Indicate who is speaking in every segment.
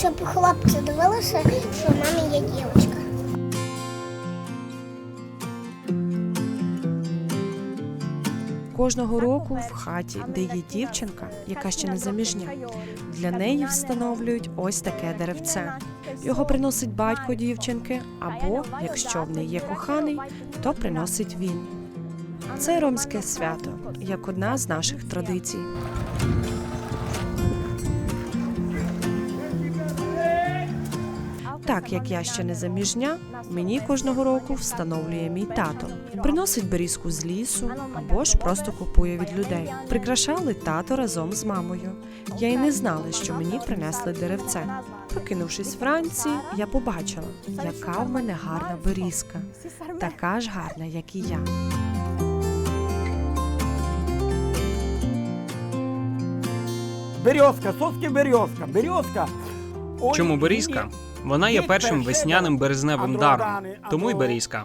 Speaker 1: щоб хлопці дивилися, що в мамі є дівчинка.
Speaker 2: Кожного року в хаті, де є дівчинка, яка ще не заміжня, для неї встановлюють ось таке деревце. Його приносить батько дівчинки, або, якщо в неї є коханий, то приносить він. Це ромське свято, як одна з наших традицій. Так як я ще не заміжня, мені кожного року встановлює мій тато. Приносить берізку з лісу або ж просто купує від людей. Прикрашали тато разом з мамою. Я й не знала, що мені принесли деревце. Прокинувшись вранці, я побачила, яка в мене гарна берізка, така ж гарна, як і я.
Speaker 3: Березка, соски березка, березка.
Speaker 4: Чому берізка? Вона є першим весняним березневим даром, тому й берізка.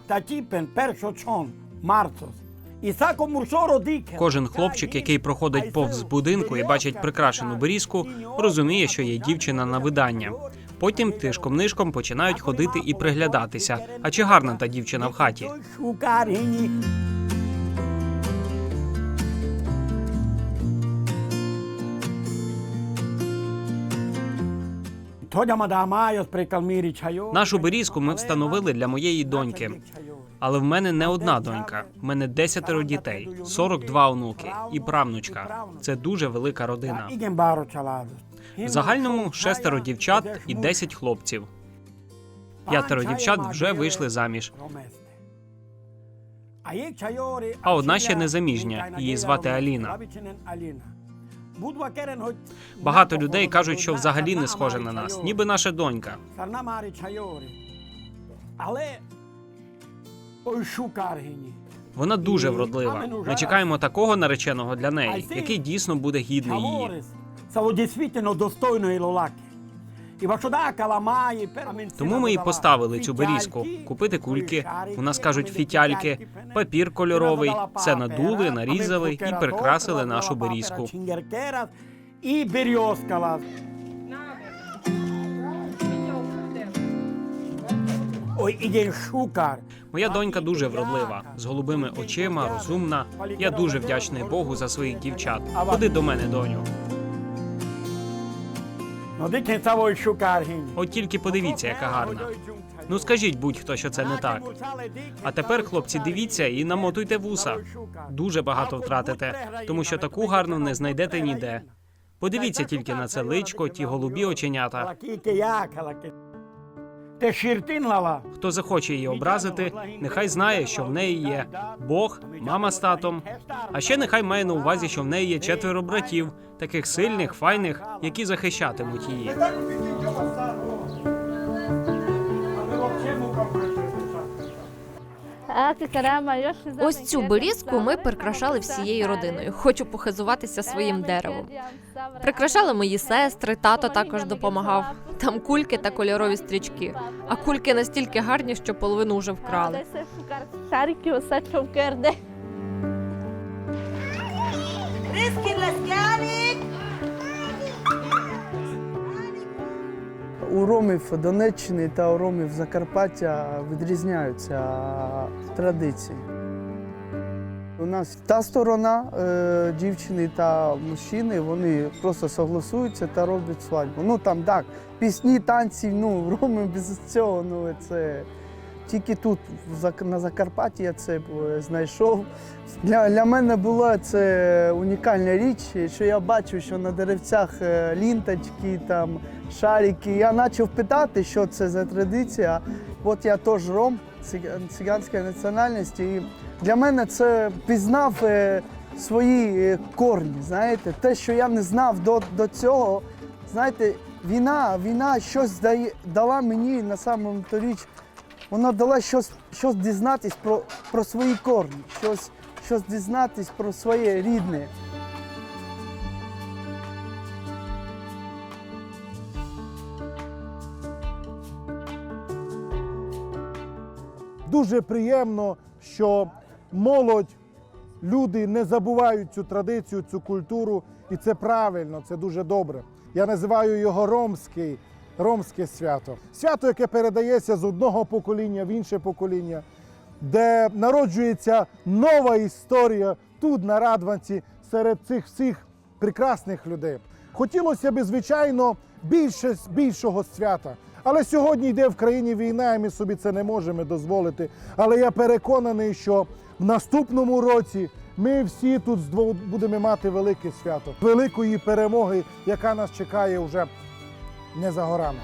Speaker 4: Кожен хлопчик, який проходить повз будинку і бачить прикрашену берізку, розуміє, що є дівчина на видання. Потім тишком-нишком починають ходити і приглядатися. А чи гарна та дівчина в хаті? Нашу берізку ми встановили для моєї доньки. Але в мене не одна донька. В мене десятеро дітей, 42 онуки і правнучка. Це дуже велика родина. В загальному шестеро дівчат і 10 хлопців. П'ятеро дівчат вже вийшли заміж.
Speaker 3: А одна ще незаміжня,
Speaker 4: її звати Аліна. Багато людей кажуть, що взагалі не схоже на нас, ніби наша донька.
Speaker 3: Але.
Speaker 4: Вона дуже вродлива. Ми чекаємо такого нареченого для неї, який дійсно буде гідний її.
Speaker 3: Це дійсно достойно лолаки.
Speaker 4: Тому ми і поставили цю берізку. Купити кульки. У нас кажуть фітяльки, папір кольоровий. Все надули, нарізали і прикрасили нашу берізку.
Speaker 3: І. Ой, іде шукар.
Speaker 4: Моя донька дуже вродлива, з голубими очима, розумна. Я дуже вдячний Богу за своїх дівчат. Ходи до мене, доню. От тільки подивіться, яка гарна. Ну скажіть будь-хто, що це не так. А тепер, хлопці, дивіться і намотуйте вуса. Дуже багато втратите, тому що таку гарну не знайдете ніде. Подивіться тільки на це личко, ті голубі оченята. Хто захоче її образити, нехай знає, що в неї є Бог, мама з татом. А ще нехай має на увазі, що в неї є четверо братів, таких сильних, файних, які захищатимуть її.
Speaker 5: Ось цю берізку ми прикрашали всією родиною. Хочу похизуватися своїм деревом. Прикрашали мої сестри, тато також допомагав. Там кульки та кольорові стрічки. А кульки настільки гарні, що половину вже вкрали.
Speaker 6: У ромів Донеччини та у ромів Закарпаття відрізняються традиції. У нас та сторона е, дівчини та мужчини вони просто согласуються та роблять свадьбу. Ну там так, пісні, танці, ну роми без цього. Ну це тільки тут, на Закарпатті, я це е, знайшов. Для, для мене була це унікальна річ, що я бачив, що на деревцях е, лінточки, там, шарики. Я почав питати, що це за традиція. От я теж ром цига- циганської національності. І для мене це пізнав е, свої корні. Знаєте, те, що я не знав до, до цього. Знаєте, війна, війна щось дає, дала мені на самому то річ. Вона дала щось, щось дізнатись про, про свої корні, щось, щось дізнатись про своє рідне.
Speaker 7: Дуже приємно, що молодь, люди не забувають цю традицію, цю культуру, і це правильно, це дуже добре. Я називаю його ромський, ромське свято. Свято, яке передається з одного покоління в інше покоління, де народжується нова історія тут, на Радванці, серед цих всіх прекрасних людей. Хотілося б, звичайно, більше, більшого свята. Але сьогодні йде в країні війна, і ми собі це не можемо дозволити. Але я переконаний, що в наступному році ми всі тут будемо мати велике свято, великої перемоги, яка нас чекає вже не за горами.